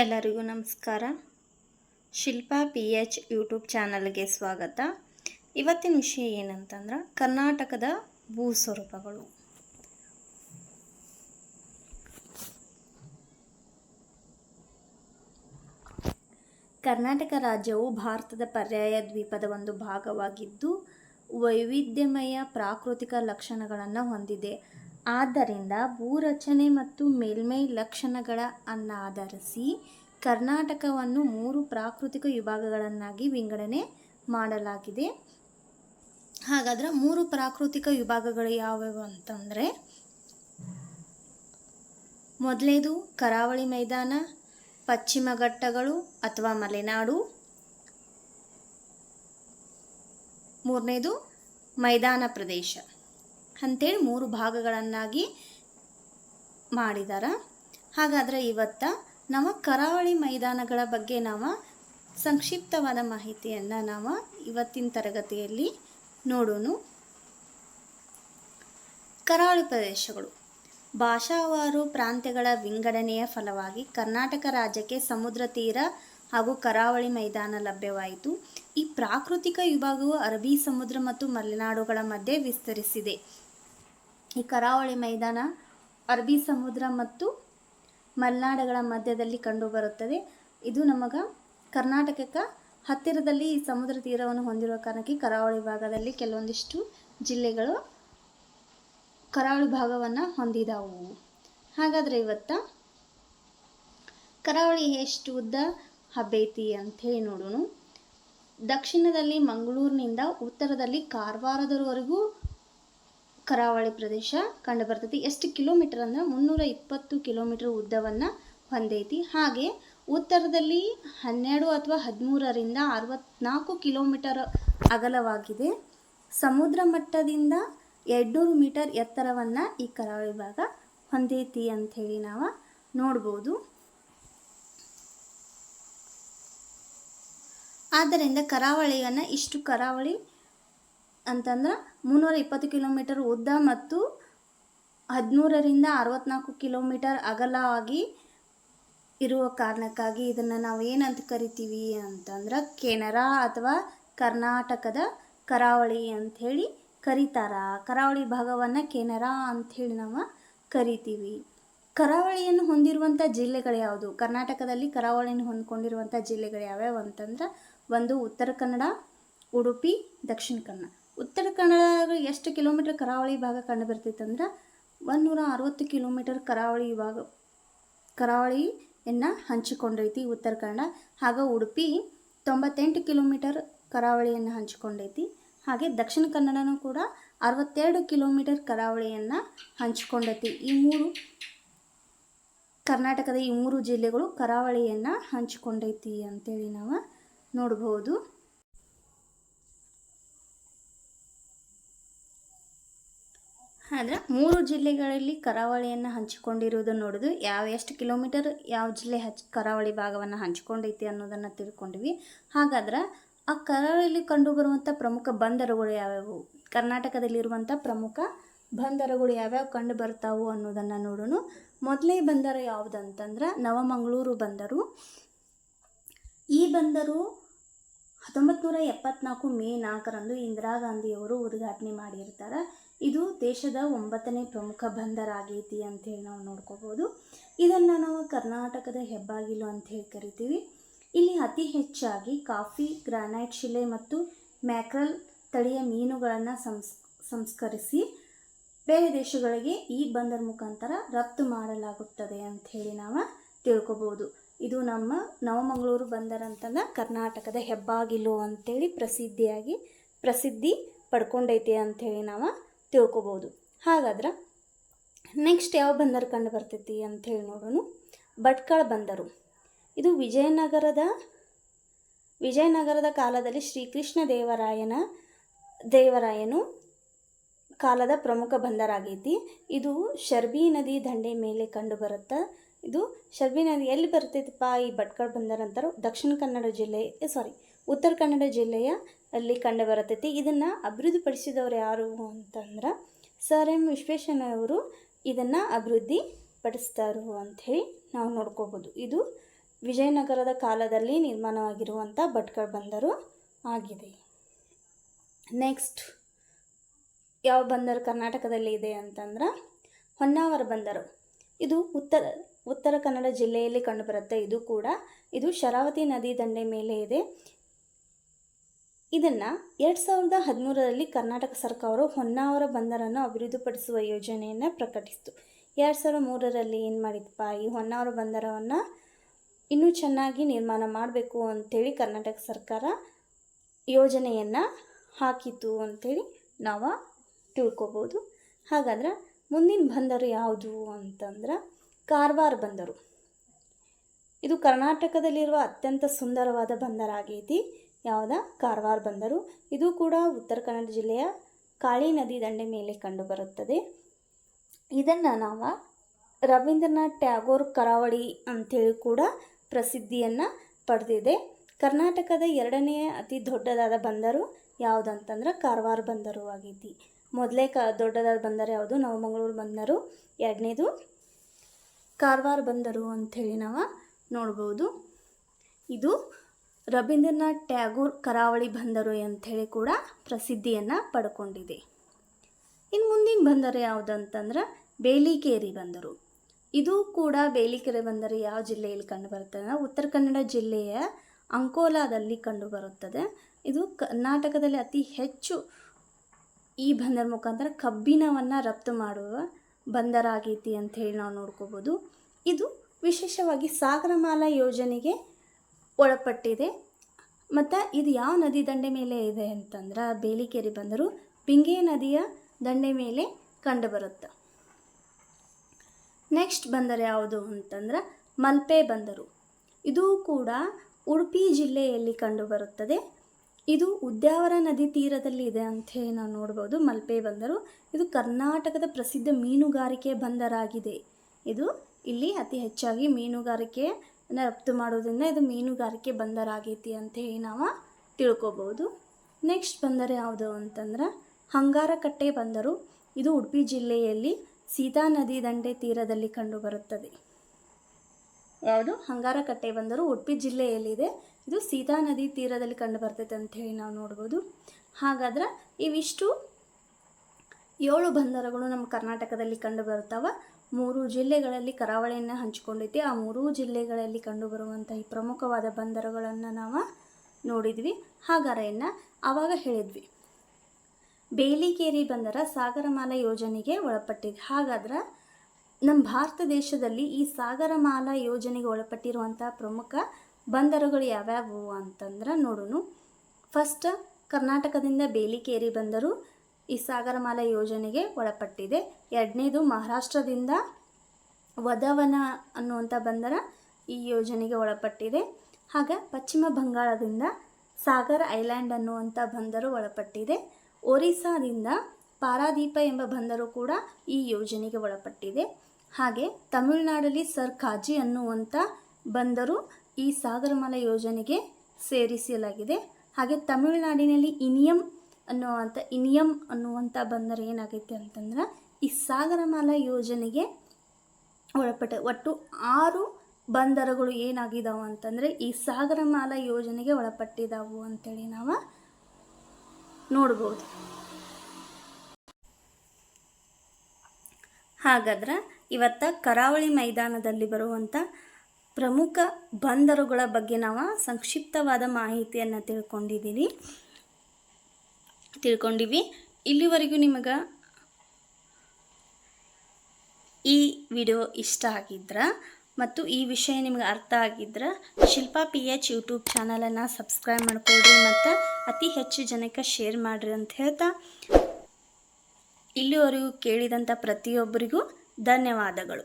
ಎಲ್ಲರಿಗೂ ನಮಸ್ಕಾರ. Shilpa P H YouTube ಚಾನಲ್ಗೆ ಸ್ವಾಗತ. ಇವತ್ತಿನ ವಿಷಯ ಏನಂತಂದ್ರೆ ಕರ್ನಾಟಕದ ಭೂ ಸ್ವರೂಪಗಳು. ಕರ್ನಾಟಕ ರಾಜ್ಯವು ಭಾರತದ ಪರ್ಯಾಯ ದ್ವೀಪದ ಒಂದು ಭಾಗವಾಗಿದ್ದು, ವೈವಿಧ್ಯಮಯ ಪ್ರಾಕೃತಿಕ ಲಕ್ಷಣಗಳನ್ನು ಹೊಂದಿದೆ. ಆದ್ದರಿಂದ ಭೂರಚನೆ ಮತ್ತು ಮೇಲ್ಮೈ ಲಕ್ಷಣಗಳ ಆಧರಿಸಿ ಕರ್ನಾಟಕವನ್ನು ಮೂರು ಪ್ರಾಕೃತಿಕ ವಿಭಾಗಗಳನ್ನಾಗಿ ವಿಂಗಡಣೆ ಮಾಡಲಾಗಿದೆ. ಹಾಗಾದ್ರೆ ಮೂರು ಪ್ರಾಕೃತಿಕ ವಿಭಾಗಗಳು ಯಾವ್ಯಾವು ಅಂತಂದರೆ, ಮೊದಲೇದು ಕರಾವಳಿ ಮೈದಾನ, ಪಶ್ಚಿಮ ಘಟ್ಟಗಳು ಅಥವಾ ಮಲೆನಾಡು, ಮೂರನೇದು ಮೈದಾನ ಪ್ರದೇಶ. ಅಂಥೇಳಿ ಮೂರು ಭಾಗಗಳನ್ನಾಗಿ ಮಾಡಿದ್ದಾರೆ ಹಾಗಾದರೆ ಇವತ್ತ ನಾವು ಕರಾವಳಿ ಮೈದಾನಗಳ ಬಗ್ಗೆ ನಾವು ಸಂಕ್ಷಿಪ್ತವಾದ ಮಾಹಿತಿಯನ್ನು ನಾವು ಇವತ್ತಿನ ತರಗತಿಯಲ್ಲಿ ನೋಡೋಣ. ಕರಾವಳಿ ಪ್ರದೇಶಗಳು. ಭಾಷಾವಾರು ಪ್ರಾಂತ್ಯಗಳ ವಿಂಗಡಣೆಯ ಫಲವಾಗಿ ಕರ್ನಾಟಕ ರಾಜ್ಯಕ್ಕೆ ಸಮುದ್ರ ತೀರ ಹಾಗೂ ಕರಾವಳಿ ಮೈದಾನ ಲಭ್ಯವಾಯಿತು. ಈ ಪ್ರಾಕೃತಿಕ ವಿಭಾಗವು ಅರಬ್ಬಿ ಸಮುದ್ರ ಮತ್ತು ಮಲೆನಾಡುಗಳ ಮಧ್ಯೆ ವಿಸ್ತರಿಸಿದೆ. ಈ ಕರಾವಳಿ ಮೈದಾನ ಅರಬ್ಬಿ ಸಮುದ್ರ ಮತ್ತು ಮಲೆನಾಡುಗಳ ಮಧ್ಯದಲ್ಲಿ ಕಂಡುಬರುತ್ತದೆ. ಇದು ನಮಗೆ ಕರ್ನಾಟಕಕ್ಕೆ ಹತ್ತಿರದಲ್ಲಿ ಈ ಸಮುದ್ರ ತೀರವನ್ನು ಹೊಂದಿರುವ ಕಾರಣಕ್ಕೆ ಕರಾವಳಿ ಭಾಗದಲ್ಲಿ ಕೆಲವೊಂದಿಷ್ಟು ಜಿಲ್ಲೆಗಳು ಕರಾವಳಿ ಭಾಗವನ್ನು ಹೊಂದಿದವು. ಹಾಗಾದರೆ ಇವತ್ತ ಕರಾವಳಿ ಎಷ್ಟು ಉದ್ದ ಹಬ್ಬೈತಿ ಅಂಥೇಳಿ ನೋಡೋಣ. ದಕ್ಷಿಣದಲ್ಲಿ ಮಂಗಳೂರಿನಿಂದ ಉತ್ತರದಲ್ಲಿ ಕಾರವಾರದವರೆಗೂ ಕರಾವಳಿ ಪ್ರದೇಶ ಕಂಡುಬರ್ತೈತಿ ಎಷ್ಟು ಕಿಲೋಮೀಟರ್ ಅಂದ್ರೆ ಮುನ್ನೂರ ಇಪ್ಪತ್ತು ಕಿಲೋಮೀಟರ್ ಉದ್ದವನ್ನು ಹೊಂದೈತಿ. ಹಾಗೆ ಉತ್ತರದಲ್ಲಿ ಹನ್ನೆರಡು ಅಥವಾ ಹದಿಮೂರರಿಂದ ಅರವತ್ನಾಲ್ಕು ಕಿಲೋಮೀಟರ್ ಅಗಲವಾಗಿದೆ. ಸಮುದ್ರ ಮಟ್ಟದಿಂದ ಎರಡುನೂರು ಮೀಟರ್ ಎತ್ತರವನ್ನು ಈ ಕರಾವಳಿ ಭಾಗ ಹೊಂದೈತಿ ಅಂಥೇಳಿ ನಾವು ನೋಡ್ಬೋದು. ಆದ್ದರಿಂದ ಕರಾವಳಿಯನ್ನು ಇಷ್ಟು ಕರಾವಳಿ ಅಂತಂದ್ರೆ ಮುನ್ನೂರ ಇಪ್ಪತ್ತು ಕಿಲೋಮೀಟರ್ ಉದ್ದ ಮತ್ತು ಹದಿಮೂರರಿಂದ ಅರವತ್ನಾಲ್ಕು ಕಿಲೋಮೀಟರ್ ಅಗಲವಾಗಿ ಇರುವ ಕಾರಣಕ್ಕಾಗಿ ಇದನ್ನು ನಾವು ಏನಂತ ಕರಿತೀವಿ ಅಂತಂದ್ರೆ ಕೆನರಾ ಅಥವಾ ಕರ್ನಾಟಕದ ಕರಾವಳಿ ಅಂಥೇಳಿ ಕರೀತಾರ. ಕರಾವಳಿ ಭಾಗವನ್ನು ಕೆನರಾ ಅಂಥೇಳಿ ನಾವು ಕರಿತೀವಿ. ಕರಾವಳಿಯನ್ನು ಹೊಂದಿರುವಂಥ ಜಿಲ್ಲೆಗಳು ಯಾವುದು? ಕರ್ನಾಟಕದಲ್ಲಿ ಕರಾವಳಿಯನ್ನು ಹೊಂದ್ಕೊಂಡಿರುವಂಥ ಜಿಲ್ಲೆಗಳು ಯಾವ್ಯಾವು ಅಂತಂದ್ರೆ ಒಂದು ಉತ್ತರ ಕನ್ನಡ, ಉಡುಪಿ, ದಕ್ಷಿಣ ಕನ್ನಡ. ಉತ್ತರ ಕನ್ನಡ ಎಷ್ಟು ಕಿಲೋಮೀಟರ್ ಕರಾವಳಿ ಭಾಗ ಕಂಡು ಬರ್ತೈತೆ ಅಂದ್ರೆ ಒಂದುನೂರ ಅರವತ್ತು ಕಿಲೋಮೀಟರ್ ಕರಾವಳಿ ಭಾಗ, ಕರಾವಳಿಯನ್ನು ಹಂಚಿಕೊಂಡೈತಿ ಉತ್ತರ ಕನ್ನಡ. ಹಾಗೆ ಉಡುಪಿ ತೊಂಬತ್ತೆಂಟು ಕಿಲೋಮೀಟರ್ ಕರಾವಳಿಯನ್ನು ಹಂಚಿಕೊಂಡೈತಿ. ಹಾಗೆ ದಕ್ಷಿಣ ಕನ್ನಡನೂ ಕೂಡ ಅರವತ್ತೆರಡು ಕಿಲೋಮೀಟರ್ ಕರಾವಳಿಯನ್ನು ಹಂಚಿಕೊಂಡೈತಿ. ಈ ಮೂರು ಕರ್ನಾಟಕದ ಈ ಮೂರು ಜಿಲ್ಲೆಗಳು ಕರಾವಳಿಯನ್ನು ಹಂಚಿಕೊಂಡೈತಿ ಅಂತೇಳಿ ನಾವು ನೋಡ್ಬೋದು. ಆದರೆ ಮೂರು ಜಿಲ್ಲೆಗಳಲ್ಲಿ ಕರಾವಳಿಯನ್ನು ಹಂಚಿಕೊಂಡಿರುವುದನ್ನು ನೋಡೋದು. ಯಾವ ಎಷ್ಟು ಕಿಲೋಮೀಟರ್ ಯಾವ ಜಿಲ್ಲೆ ಹಚ್ ಕರಾವಳಿ ಭಾಗವನ್ನು ಹಂಚಿಕೊಂಡೈತಿ ಅನ್ನೋದನ್ನು ತಿಳ್ಕೊಂಡ್ವಿ. ಹಾಗಾದ್ರೆ ಆ ಕರಾವಳಿಯಲ್ಲಿ ಕಂಡುಬರುವಂಥ ಪ್ರಮುಖ ಬಂದರುಗಳು ಯಾವ್ಯಾವು? ಕರ್ನಾಟಕದಲ್ಲಿರುವಂಥ ಪ್ರಮುಖ ಬಂದರುಗಳು ಯಾವ್ಯಾವ ಕಂಡು ಬರ್ತಾವು ಅನ್ನೋದನ್ನು ನೋಡೋಣ. ಮೊದಲೇ ಬಂದರು ಯಾವುದಂತಂದ್ರೆ ನವಮಂಗಳೂರು ಬಂದರು. ಈ ಬಂದರು ಹತ್ತೊಂಬತ್ತು ನೂರ ಎಪ್ಪತ್ನಾಲ್ಕು ಮೇ ನಾಲ್ಕರಂದು ಇಂದಿರಾ ಗಾಂಧಿಯವರು ಉದ್ಘಾಟನೆ ಮಾಡಿರ್ತಾರೆ. ಇದು ದೇಶದ ಒಂಬತ್ತನೇ ಪ್ರಮುಖ ಬಂದರಾಗೈತಿ ಅಂಥೇಳಿ ನಾವು ನೋಡ್ಕೋಬೋದು. ಇದನ್ನು ನಾವು ಕರ್ನಾಟಕದ ಹೆಬ್ಬಾಗಿಲು ಅಂಥೇಳಿ ಕರಿತೀವಿ. ಇಲ್ಲಿ ಅತಿ ಹೆಚ್ಚಾಗಿ ಕಾಫಿ, ಗ್ರಾನೈಟ್ ಶಿಲೆ ಮತ್ತು ಮ್ಯಾಕ್ರಲ್ ತಳಿಯ ಮೀನುಗಳನ್ನು ಸಂಸ್, ಸಂಸ್ಕರಿಸಿ ಬೇರೆ ದೇಶಗಳಿಗೆ ಈ ಬಂದರ್ ಮುಖಾಂತರ ರಫ್ತು ಮಾಡಲಾಗುತ್ತದೆ ಅಂಥೇಳಿ ನಾವು ತಿಳ್ಕೊಬೋದು. ಇದು ನಮ್ಮ ನವಮಂಗಳೂರು ಬಂದರ್ ಅಂತಂದ ಕರ್ನಾಟಕದ ಹೆಬ್ಬಾಗಿಲು ಅಂಥೇಳಿ ಪ್ರಸಿದ್ಧಿಯಾಗಿ ಪ್ರಸಿದ್ಧಿ ಪಡ್ಕೊಂಡೈತಿ ಅಂಥೇಳಿ ನಾವು ತಿಳ್ಕೊಬೋದು. ಹಾಗಾದ್ರೆ ನೆಕ್ಸ್ಟ್ ಯಾವ ಬಂದರು ಕಂಡು ಬರ್ತೈತಿ ಅಂಥೇಳಿ ನೋಡೋಣ. ಭಟ್ಕಳ ಬಂದರು. ಇದು ವಿಜಯನಗರದ ವಿಜಯನಗರದ ಕಾಲದಲ್ಲಿ ಶ್ರೀಕೃಷ್ಣ ದೇವರಾಯನ, ದೇವರಾಯನು ಕಾಲದ ಪ್ರಮುಖ ಬಂದರಾಗೈತಿ. ಇದು ಶರ್ಬಿ ನದಿ ದಂಡೆ ಮೇಲೆ ಕಂಡು ಬರುತ್ತೆ, ಇದು ಶರ್ಬಿ ನದಿ ಎಲ್ಲಿ ಬರ್ತೈತಪ್ಪ ಈ ಭಟ್ಕಳ ಬಂದರ್ ಅಂತಾರೋ ದಕ್ಷಿಣ ಕನ್ನಡ ಜಿಲ್ಲೆ ಸಾರಿ ಉತ್ತರ ಕನ್ನಡ ಜಿಲ್ಲೆಯ ಅಲ್ಲಿ ಕಂಡು ಬರತೈತಿ ಇದನ್ನು ಅಭಿವೃದ್ಧಿಪಡಿಸಿದವರು ಯಾರು ಅಂತಂದ್ರೆ ಸರ್ ಎಂ ವಿಶ್ವೇಶ್ವರಯ್ಯನವರು ಇದನ್ನು ಅಭಿವೃದ್ಧಿ ಪಡಿಸ್ತಾರು ಅಂಥೇಳಿ ನಾವು ನೋಡ್ಕೋಬೋದು. ಇದು ವಿಜಯನಗರದ ಕಾಲದಲ್ಲಿ ನಿರ್ಮಾಣವಾಗಿರುವಂಥ ಭಟ್ಕಳ ಬಂದರು ಆಗಿದೆ. ನೆಕ್ಸ್ಟ್ ಯಾವ ಬಂದರು ಕರ್ನಾಟಕದಲ್ಲಿ ಇದೆ ಅಂತಂದ್ರೆ ಹೊನ್ನಾವರ ಬಂದರು. ಇದು ಉತ್ತರ ಉತ್ತರ ಕನ್ನಡ ಜಿಲ್ಲೆಯಲ್ಲಿ ಕಂಡುಬರುತ್ತೆ ಇದು ಕೂಡ, ಇದು ಶರಾವತಿ ನದಿ ದಂಡೆ ಮೇಲೆ ಇದೆ. ಇದನ್ನು ಎರಡು ಸಾವಿರದ ಹದಿಮೂರರಲ್ಲಿ ಕರ್ನಾಟಕ ಸರ್ಕಾರವು ಹೊನ್ನಾವರ ಬಂದರನ್ನು ಅಭಿವೃದ್ಧಿಪಡಿಸುವ ಯೋಜನೆಯನ್ನು ಪ್ರಕಟಿಸಿತು. ಎರಡು ಸಾವಿರದ ಮೂರರಲ್ಲಿ ಏನು ಮಾಡಿದಪ್ಪ ಈ ಹೊನ್ನಾವರ ಬಂದರವನ್ನು ಇನ್ನೂ ಚೆನ್ನಾಗಿ ನಿರ್ಮಾಣ ಮಾಡಬೇಕು ಅಂಥೇಳಿ ಕರ್ನಾಟಕ ಸರ್ಕಾರ ಯೋಜನೆಯನ್ನು ಹಾಕಿತು ಅಂಥೇಳಿ ನಾವು ತಿಳ್ಕೊಬೋದು. ಹಾಗಾದ್ರೆ ಮುಂದಿನ ಬಂದರು ಯಾವುದು ಅಂತಂದ್ರೆ ಕಾರವಾರ ಬಂದರು. ಇದು ಕರ್ನಾಟಕದಲ್ಲಿರುವ ಅತ್ಯಂತ ಸುಂದರವಾದ ಬಂದರಾಗೈತಿ. ಯಾವುದ? ಕಾರವಾರ ಬಂದರು. ಇದು ಕೂಡ ಉತ್ತರ ಕನ್ನಡ ಜಿಲ್ಲೆಯ ಕಾಳಿ ನದಿ ದಂಡೆ ಮೇಲೆ ಕಂಡುಬರುತ್ತದೆ. ಇದನ್ನು ನಾವು ರವೀಂದ್ರನಾಥ್ ಟ್ಯಾಗೋರ್ ಕರಾವಳಿ ಅಂಥೇಳಿ ಕೂಡ ಪ್ರಸಿದ್ಧಿಯನ್ನು ಪಡೆದಿದೆ. ಕರ್ನಾಟಕದ ಎರಡನೆಯ ಅತಿ ದೊಡ್ಡದಾದ ಬಂದರು ಯಾವುದಂತಂದ್ರೆ ಕಾರವಾರ ಬಂದರು ಆಗೈತಿ. ಮೊದಲೇ ಕ ದೊಡ್ಡದಾದ ಬಂದರು ಯಾವುದು? ನವಮಂಗಳೂರು ಬಂದರು. ಎರಡನೇದು ಕಾರವಾರ ಬಂದರು ಅಂಥೇಳಿ ನಾವು ನೋಡ್ಬೋದು. ಇದು ರವೀಂದ್ರನಾಥ್ ಟ್ಯಾಗೋರ್ ಕರಾವಳಿ ಬಂದರು ಅಂಥೇಳಿ ಕೂಡ ಪ್ರಸಿದ್ಧಿಯನ್ನು ಪಡ್ಕೊಂಡಿದೆ. ಇನ್ನು ಮುಂದಿನ ಬಂದರು ಯಾವುದು ಅಂತಂದ್ರೆ ಬೇಲಿಕೇರಿ ಬಂದರು. ಇದು ಕೂಡ ಬೇಲಿಕೆರೆ ಬಂದರು ಯಾವ ಜಿಲ್ಲೆಯಲ್ಲಿ ಕಂಡುಬರುತ್ತದೆ ಉತ್ತರ ಕನ್ನಡ ಜಿಲ್ಲೆಯ ಅಂಕೋಲಾದಲ್ಲಿ ಕಂಡುಬರುತ್ತದೆ ಇದು ಕರ್ನಾಟಕದಲ್ಲಿ ಅತಿ ಹೆಚ್ಚು ಈ ಬಂದರ ಮುಖಾಂತರ ಕಬ್ಬಿಣವನ್ನು ರಫ್ತು ಮಾಡುವ ಬಂದರಾಗೈತಿ ಹೇಳಿ ನಾವು ನೋಡ್ಕೋಬೋದು. ಇದು ವಿಶೇಷವಾಗಿ ಸಾಗರಮಾಲಾ ಯೋಜನೆಗೆ ಒಳಪಟ್ಟಿದೆ. ಮತ್ತು ಇದು ಯಾವ ನದಿ ದಂಡೆ ಮೇಲೆ ಇದೆ ಅಂತಂದ್ರೆ ಬೇಲಿಕೇರಿ ಬಂದರು. ಪಿಂಗೆ ನದಿಯ ದಂಡೆ ಮೇಲೆ ಕಂಡುಬರುತ್ತೆ. ನೆಕ್ಸ್ಟ್ ಬಂದರು ಯಾವುದು ಅಂತಂದ್ರೆ ಮಲ್ಪೆ ಬಂದರು. ಇದು ಕೂಡ ಉಡುಪಿ ಜಿಲ್ಲೆಯಲ್ಲಿ ಕಂಡುಬರುತ್ತದೆ. ಇದು ಉದ್ಯಾವರ ನದಿ ತೀರದಲ್ಲಿ ಇದೆ ಅಂತ ನಾವು ನೋಡ್ಬೋದು. ಮಲ್ಪೆ ಬಂದರು. ಇದು ಕರ್ನಾಟಕದ ಪ್ರಸಿದ್ಧ ಮೀನುಗಾರಿಕೆ ಬಂದರಾಗಿದೆ. ಇದು ಇಲ್ಲಿ ಅತಿ ಹೆಚ್ಚಾಗಿ ಮೀನುಗಾರಿಕೆ ರಫ್ತು ಮಾಡೋದ್ರಿಂದ ಇದು ಮೀನುಗಾರಿಕೆ ಬಂದರಾಗೈತಿ ಹೇಳಿ ನಾವು ತಿಳ್ಕೊಬೋದು. ನೆಕ್ಸ್ಟ್ ಬಂದರು ಯಾವುದು ಅಂತಂದ್ರೆ ಹಂಗಾರಕಟ್ಟೆ ಬಂದರು. ಇದು ಉಡುಪಿ ಜಿಲ್ಲೆಯಲ್ಲಿ ಸೀತಾ ನದಿ ದಂಡೆ ತೀರದಲ್ಲಿ ಕಂಡುಬರುತ್ತದೆ ಯಾವುದು? ಹಂಗಾರಕಟ್ಟೆ ಬಂದರು. ಉಡುಪಿ ಜಿಲ್ಲೆಯಲ್ಲಿದೆ. ಇದು ಸೀತಾ ನದಿ ತೀರದಲ್ಲಿ ಕಂಡುಬರ್ತೈತೆ ಅಂಥೇಳಿ ನಾವು ನೋಡ್ಬೋದು. ಹಾಗಾದ್ರೆ ಇವಿಷ್ಟು ಏಳು ಬಂದರುಗಳು ನಮ್ಮ ಕರ್ನಾಟಕದಲ್ಲಿ ಕಂಡುಬರ್ತಾವೆ ಮೂರು ಜಿಲ್ಲೆಗಳಲ್ಲಿ ಕರಾವಳಿಯನ್ನು ಹಂಚಿಕೊಂಡೈತಿ ಆ ಮೂರೂ ಜಿಲ್ಲೆಗಳಲ್ಲಿ ಕಂಡುಬರುವಂಥ ಈ ಪ್ರಮುಖವಾದ ಬಂದರುಗಳನ್ನು ನಾವು ನೋಡಿದ್ವಿ, ಹಾಗಾರೆಯನ್ನು ಆವಾಗ ಹೇಳಿದ್ವಿ. ಬೇಲಿಕೇರಿ ಬಂದರ ಸಾಗರಮಾಲಾ ಯೋಜನೆಗೆ ಒಳಪಟ್ಟಿದೆ ಹಾಗಾದ್ರೆ ನಮ್ಮ ಭಾರತ ದೇಶದಲ್ಲಿ ಈ ಸಾಗರಮಾಲಾ ಯೋಜನೆಗೆ ಒಳಪಟ್ಟಿರುವಂಥ ಪ್ರಮುಖ ಬಂದರುಗಳು ಯಾವ್ಯಾವು ಅಂತಂದ್ರೆ ನೋಡೋಣ ಫಸ್ಟ್ ಕರ್ನಾಟಕದಿಂದ ಬೇಲಿಕೇರಿ ಬಂದರು. ಈ ಸಾಗರಮಾಲಾ ಯೋಜನೆಗೆ ಒಳಪಟ್ಟಿದೆ. ಎರಡನೇದು, ಮಹಾರಾಷ್ಟ್ರದಿಂದ ವದವನ ಅನ್ನುವಂಥ ಬಂದರ ಈ ಯೋಜನೆಗೆ ಒಳಪಟ್ಟಿದೆ. ಹಾಗೆ ಪಶ್ಚಿಮ ಬಂಗಾಳದಿಂದ ಸಾಗರ ಐಲ್ಯಾಂಡ್ ಅನ್ನುವಂಥ ಬಂದರು ಒಳಪಟ್ಟಿದೆ. ಒರಿಸ್ಸಾದಿಂದ ಪಾರಾದೀಪ ಎಂಬ ಬಂದರು ಕೂಡ ಈ ಯೋಜನೆಗೆ ಒಳಪಟ್ಟಿದೆ. ಹಾಗೆ ತಮಿಳುನಾಡಲ್ಲಿ ಸರ್ ಕಾಜಿ ಅನ್ನುವಂಥ ಬಂದರು ಈ ಸಾಗರಮಾಲಾ ಯೋಜನೆಗೆ ಸೇರಿಸಲಾಗಿದೆ. ಹಾಗೆ ತಮಿಳುನಾಡಿನಲ್ಲಿ ಇನಿಯಂ ಅನ್ನುವಂಥ ಇನಿಯಮ್ ಅನ್ನುವಂಥ ಬಂದರೆ ಏನಾಗೈತೆ ಅಂತಂದ್ರೆ ಈ ಸಾಗರಮಾಲಾ ಯೋಜನೆಗೆ ಒಳಪಟ್ಟ ಒಟ್ಟು ಆರು ಬಂದರುಗಳು ಏನಾಗಿದ್ದಾವೆ ಅಂತಂದರೆ ಈ ಸಾಗರಮಾಲಾ ಯೋಜನೆಗೆ ಒಳಪಟ್ಟಿದ್ದಾವು ಅಂತೇಳಿ ನಾವು ನೋಡ್ಬೋದು. ಹಾಗಾದ್ರೆ ಇವತ್ತ ಕರಾವಳಿ ಮೈದಾನದಲ್ಲಿ ಬರುವಂಥ ಪ್ರಮುಖ ಬಂದರುಗಳ ಬಗ್ಗೆ ನಾವು ಸಂಕ್ಷಿಪ್ತವಾದ ಮಾಹಿತಿಯನ್ನು ತಿಳ್ಕೊಂಡಿದ್ದೀವಿ ತಿಳ್ಕೊಂಡಿವಿ. ಇಲ್ಲಿವರೆಗೂ ನಿಮಗೆ ಈ ವಿಡಿಯೋ ಇಷ್ಟ ಆಗಿದ್ರೆ ಮತ್ತು ಈ ವಿಷಯ ನಿಮ್ಗೆ ಅರ್ಥ ಆಗಿದ್ರೆ, ಶಿಲ್ಪಾ ಪಿ ಎಚ್ ಯೂಟ್ಯೂಬ್ ಚಾನಲನ್ನು ಸಬ್ಸ್ಕ್ರೈಬ್ ಮಾಡ್ಕೊಳ್ರಿ ಮತ್ತು ಅತಿ ಹೆಚ್ಚು ಜನಕ್ಕೆ ಶೇರ್ ಮಾಡಿರಿ ಅಂತ ಹೇಳ್ತಾ ಇಲ್ಲಿವರೆಗೂ ಕೇಳಿದಂಥ ಪ್ರತಿಯೊಬ್ಬರಿಗೂ ಧನ್ಯವಾದಗಳು.